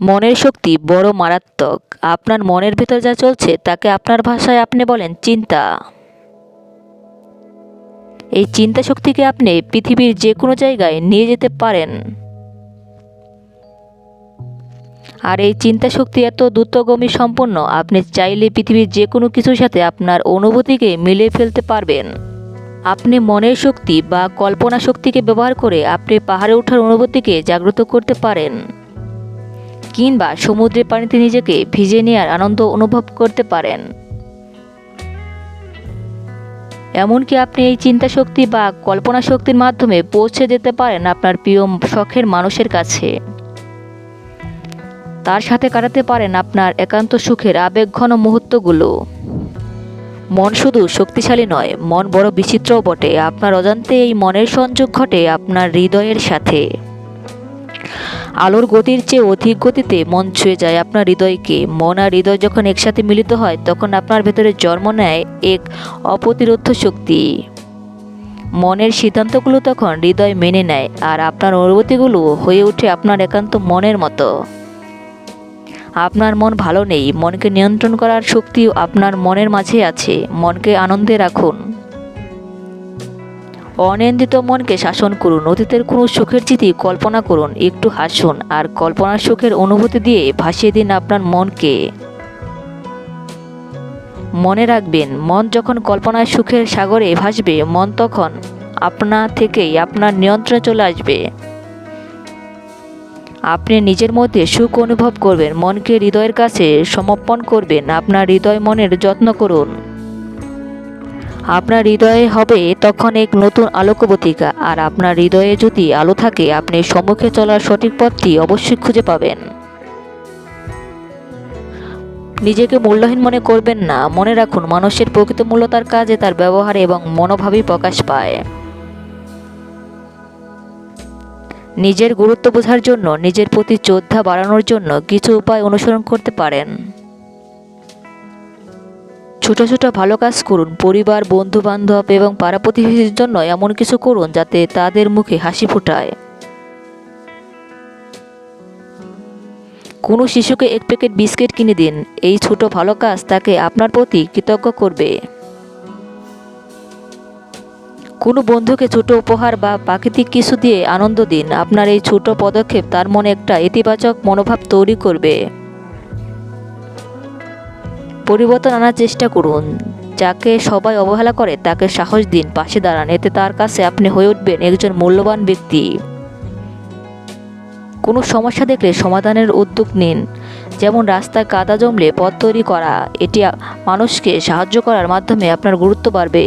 মনের শক্তি বড় মারাত্মক। আপনার মনের ভেতর যা চলছে, তাকে আপনার ভাষায় আপনি বলেন চিন্তা। এই চিন্তা শক্তিকে আপনি পৃথিবীর যে কোনো জায়গায় নিয়ে যেতে পারেন। আর এই চিন্তা শক্তি এত দ্রুতগমী সম্পন্ন, আপনি চাইলে পৃথিবীর যে কোনো কিছুর সাথে আপনার অনুভূতিকে মিলিয়ে ফেলতে পারবেন। আপনি মনের শক্তি বা কল্পনা শক্তিকে ব্যবহার করে আপনি পাহাড়ে ওঠার অনুভূতিকে জাগ্রত করতে পারেন। কিংবা সমুদ্রের পানিতে নিজেকে ভিজে নেওয়ার আনন্দ অনুভব করতে পারেন। এমনকি আপনি এই চিন্তা শক্তি বা কল্পনা শক্তির মাধ্যমে পৌঁছে যেতে পারেন আপনার প্রিয় শখের মানুষের কাছে। তার সাথে কাটাতে পারেন আপনার একান্ত সুখের আবেগঘন মুহূর্তগুলো। মন শুধু শক্তিশালী নয়, মন বড় বিচিত্রও বটে। আপনার অজান্তে এই মনের সংযোগ ঘটে আপনার হৃদয়ের সাথে। আলোর গতির চেয়ে অধিক গতিতে মন ছুঁয়ে যায় আপনার হৃদয়কে। মন আর হৃদয় যখন একসাথে মিলিত হয়, তখন আপনার ভেতরে জন্ম নেয় এক অপ্রতিরোধ শক্তি। মনের সিদ্ধান্তগুলো তখন হৃদয় মেনে নেয় আর আপনার অনুভূতিগুলো হয়ে ওঠে আপনার একান্ত মনের মতো। আপনার মন ভালো নেই, মনকে নিয়ন্ত্রণ করার শক্তি আপনার মনের মাঝে আছে। মনকে আনন্দে রাখুন। অনিয়ন্ত্রিত মনকে শাসন করুন। অতীতের কোনো সুখের স্মৃতি কল্পনা করুন। একটু হাসুন আর কল্পনার সুখের অনুভূতি দিয়ে ভাসিয়ে দিন আপনার মনকে। মনে রাখবেন, মন যখন কল্পনার সুখের সাগরে ভাসবে, মন তখন আপনা থেকেই আপনার নিয়ন্ত্রণে চলে আসবে। আপনি নিজের মধ্যে সুখ অনুভব করবেন, মনকে হৃদয়ের কাছে সমর্পণ করবেন, আপনার হৃদয় মনের যত্ন করুন। আপনার হৃদয়ে হবে তখন এক নতুন আলোকবতিকা, আর আপনার হৃদয়ে যদি আলো থাকে, আপনি সম্মুখে চলার সঠিক পথটি অবশ্যই খুঁজে পাবেন। নিজেকে মূল্যহীন মনে করবেন না, মনে রাখুন মানুষের প্রকৃত মূল্য তার কাজে, তার ব্যবহারে এবং মনোভাবেই প্রকাশ পায়। নিজের গুরুত্ব বোঝার জন্য, নিজের প্রতি শ্রদ্ধা বাড়ানোর জন্য কিছু উপায় অনুসরণ করতে পারেন। ছোট ছোট ভালো কাজ করুন, পরিবার বন্ধু বান্ধব এবং পাড়া প্রতিবেশীর জন্য এমন কিছু করুন যাতে তাদের মুখে হাসি ফোটায়। কোনো শিশুকে এক প্যাকেট বিস্কিট কিনে দিন, এই ছোট ভালো কাজ তাকে আপনার প্রতি কৃতজ্ঞ করবে। কোনো বন্ধুকে ছোট উপহার বা প্রাকৃতিক কিছু দিয়ে আনন্দ দিন, আপনার এই ছোট পদক্ষেপ তার মনে একটা ইতিবাচক মনোভাব তৈরি করবে। পরিবর্তন আনার চেষ্টা করুন। যাকে সবাই অবহেলা করে, তাকে সাহস দিন, পাশে দাঁড়ান। এতে তার কাছে আপনি হয়ে উঠবেন একজন মূল্যবান ব্যক্তি। কোনো সমস্যা দেখলে সমাধানের উদ্যোগ নিন। যেমন রাস্তায় কাদা জমলে পথ তৈরি করা, এটি মানুষকে সাহায্য করার মাধ্যমে আপনার গুরুত্ব বাড়বে।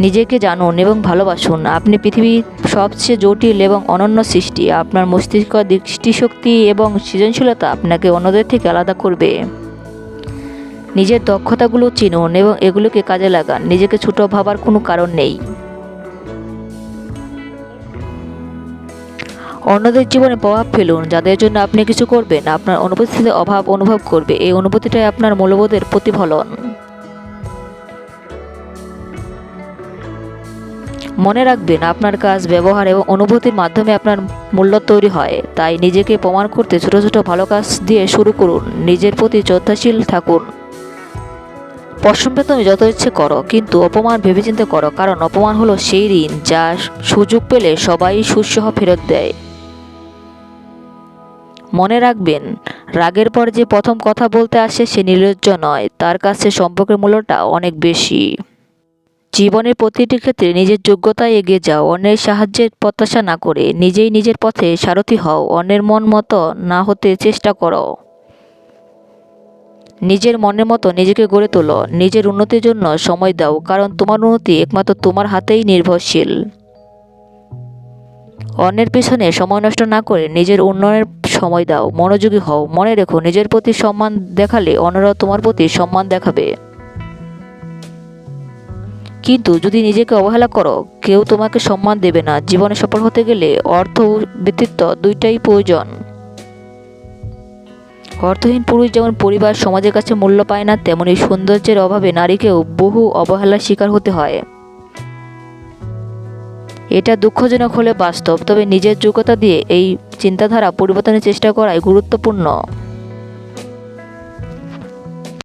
নিজেকে জানুন এবং ভালোবাসুন। আপনি পৃথিবীর সবচেয়ে জটিল এবং অনন্য সৃষ্টি। আপনার মস্তিষ্ক, দৃষ্টিশক্তি এবং সৃজনশীলতা আপনাকে অন্যদের থেকে আলাদা করবে। নিজের দক্ষতাগুলো চিনুন এবং এগুলোকে কাজে লাগান। নিজেকে ছোট ভাবার কোনো কারণ নেই। অন্যদের জীবনে প্রভাব ফেলুন। যাদের জন্য আপনি কিছু করবেন, আপনার অনুপস্থিতিতে অভাব অনুভব করবে। এই অনুভূতিটাই আপনার মূল্যবোধের প্রতিফলন। মনে রাখবেন, আপনার কাজ, ব্যবহার এবং অনুভূতির মাধ্যমে আপনার মূল্য তৈরি হয়। তাই নিজেকে প্রমাণ করতে ছোট ছোট ভালো কাজ দিয়ে শুরু করুন। নিজের প্রতি শ্রদ্ধাশীল থাকুন। প্রশংসা তুমি যত ইচ্ছে করো, কিন্তু অপমান, ভেবেচিন্তে করো, কারণ অপমান হলো সেই ঋণ যা সুযোগ পেলে সবাই সুসহ ফেরত দেয়। মনে রাখবেন, রাগের পর যে প্রথম কথা বলতে আসে সে নির্লজ্জ নয়, তার কাছে সম্পর্কের মূল্যটা অনেক বেশি। জীবনের প্রতিটি ক্ষেত্রে নিজের যোগ্যতায় এগিয়ে যাও, অন্যের সাহায্যের প্রত্যাশা না করে, নিজেই নিজের পথে সারথি হও, অন্যের মন মতো না হতে চেষ্টা করো। নিজের মনের মতো নিজেকে গড়ে তোলো, নিজের উন্নতির জন্য সময় দাও, কারণ তোমার উন্নতি একমাত্র তোমার হাতেই নির্ভরশীল। অন্যের পিছনে সময় নষ্ট না করে নিজের উন্নয়নের সময় দাও, মনোযোগী হও, মনে রেখো, নিজের প্রতি সম্মান দেখালে অন্যরাও তোমার প্রতি সম্মান দেখাবে। কিন্তু যদি নিজেকে অবহেলা করো, কেউ তোমাকে সম্মান দেবে না। জীবনে সফল হতে গেলে অর্থ ও ব্যক্তিত্ব দুইটাই প্রয়োজন। অর্থহীন পুরুষ যেমন পরিবার, সমাজের কাছে মূল্য পায় না, তেমনি সৌন্দর্যের অভাবে নারীকেও বহু অবহেলার শিকার হতে হয়। এটা দুঃখজনক হলে বাস্তব, তবে নিজের যোগ্যতা দিয়ে এই চিন্তাধারা পরিবর্তনের চেষ্টা করাই গুরুত্বপূর্ণ।